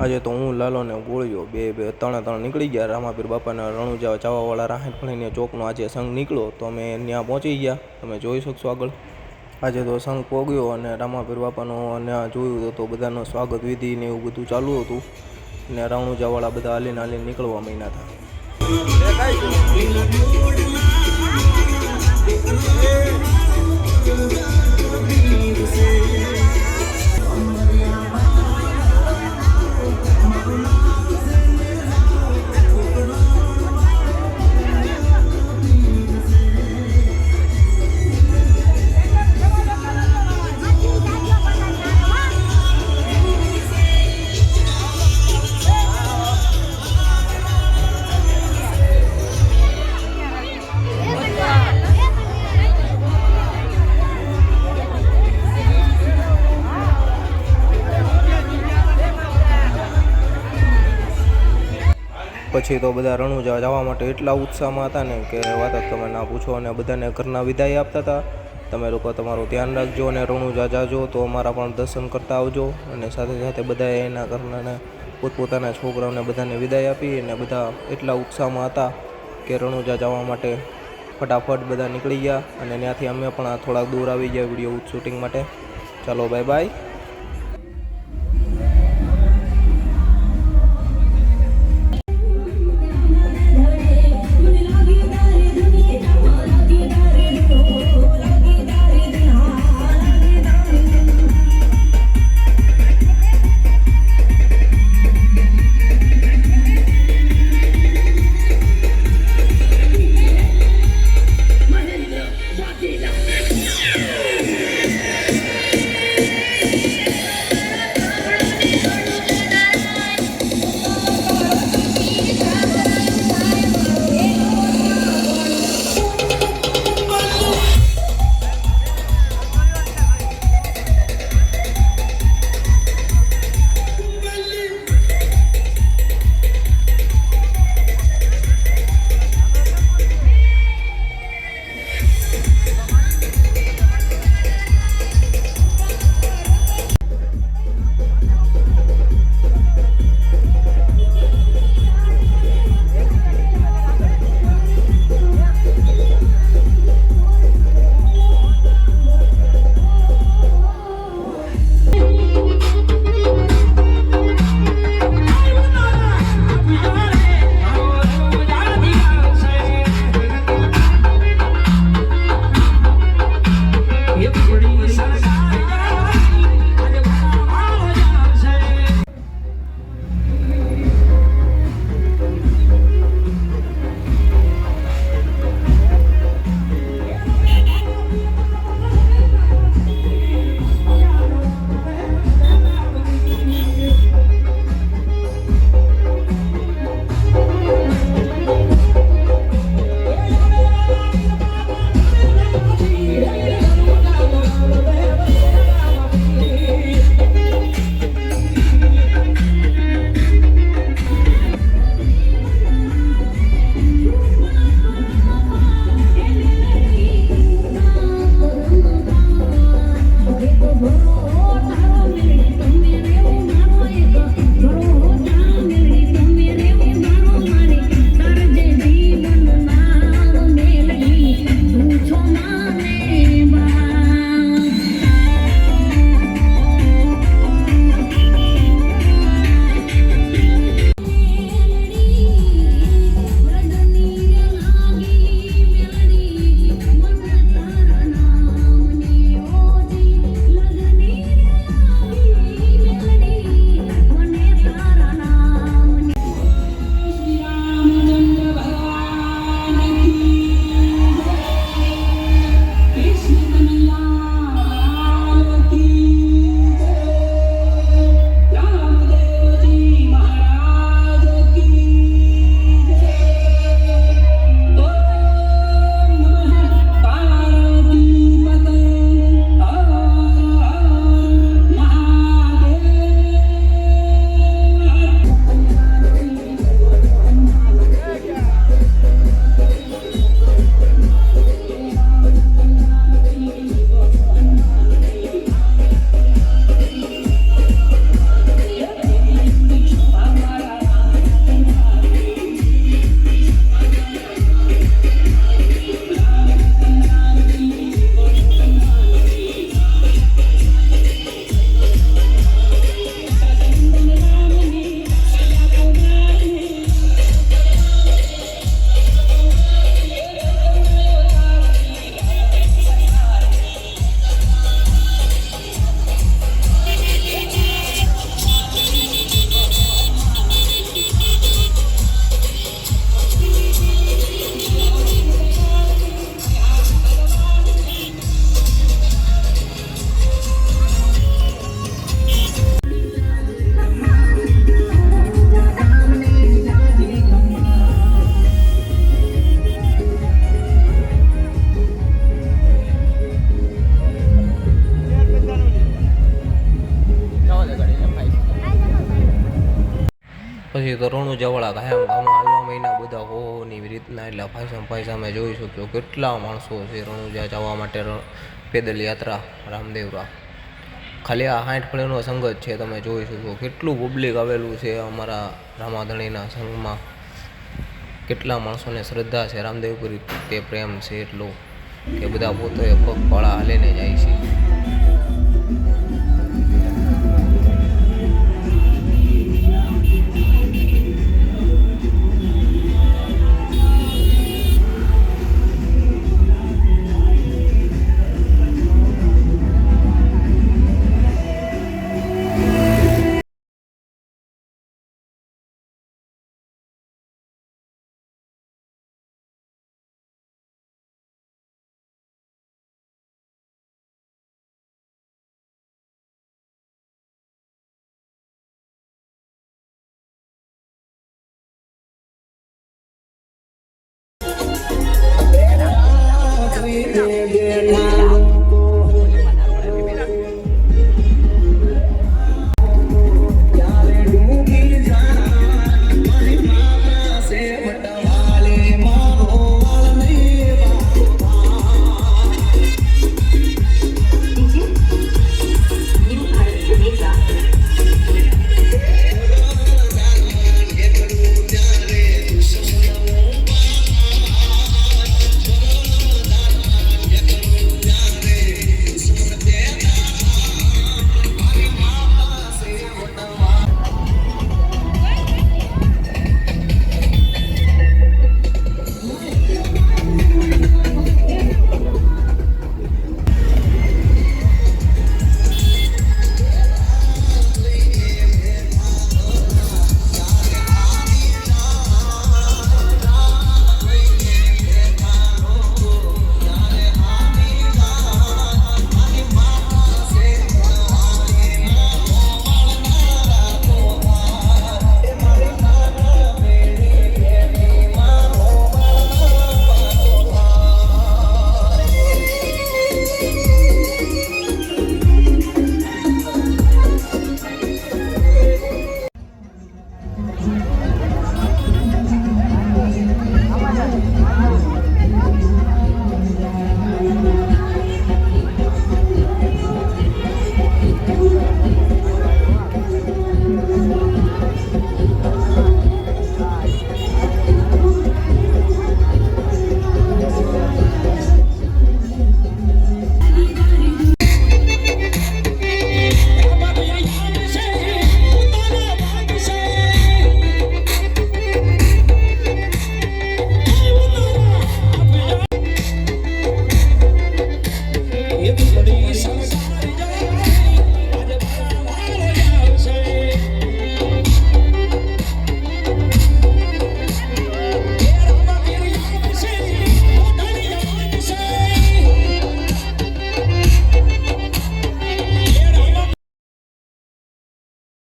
આજે તો હું, લાલો ગોળ્યો બે બે ત્રણે ત્રણ નીકળી ગયા. રામાપીર બાપાના રણુજા ચાવાવાળા રાહત ફળીને ચોકનો આજે સંઘ નીકળ્યો. તો અમે ત્યાં પહોંચી ગયા. તમે જોઈ શકશો આગળ. આજે તો સંઘ પોગ્યો અને રામાપીર બાપાનો આ જોયું તો બધાનો સ્વાગત વિધિ ને એવું બધું ચાલુ હતું. ને રણુજાવાળા બધા હાલીને હાલીને નીકળવા મહિના હતા. પછી તો બધા રણુજા જવા માટે એટલા ઉત્સાહમાં હતા ને કે વાત જ તમે ના પૂછો અને બધાને ઘરના વિદાય આપતા હતા. તમે લોકો તમારું ધ્યાન રાખજો અને રણુજા જાજો તો અમારા પણ દર્શન કરતા આવજો અને સાથે સાથે બધાએ એના ઘરનાને પોતપોતાના છોકરાઓને બધાને વિદાય આપી અને બધા એટલા ઉત્સાહમાં હતા કે રણુજા જવા માટે ફટાફટ બધા નીકળી ગયા અને ત્યાંથી અમે પણ થોડાક દૂર આવી ગયા વીડિયો શૂટિંગ માટે. ચાલો બાય બાય તો રણુજાવાળા કાયમ ગામમાં હાલવા મહિના બધા હોની રીતના એટલે ફાયસામ ફાયસામે જોઈ શકશો કેટલા માણસો છે રણુજા જવા માટે પેદલ યાત્રા રામદેવરા. ખાલી આ સાઠ ફળીનો જ છે તમે જોઈ શકો કેટલું પબ્લિક આવેલું છે અમારા રામાધણીના સંઘમાં. કેટલા માણસોને શ્રદ્ધા છે રામદેવપુરી તે પ્રેમ છે એટલો કે બધા પોતે પગપાળા હાલીને જાય છે.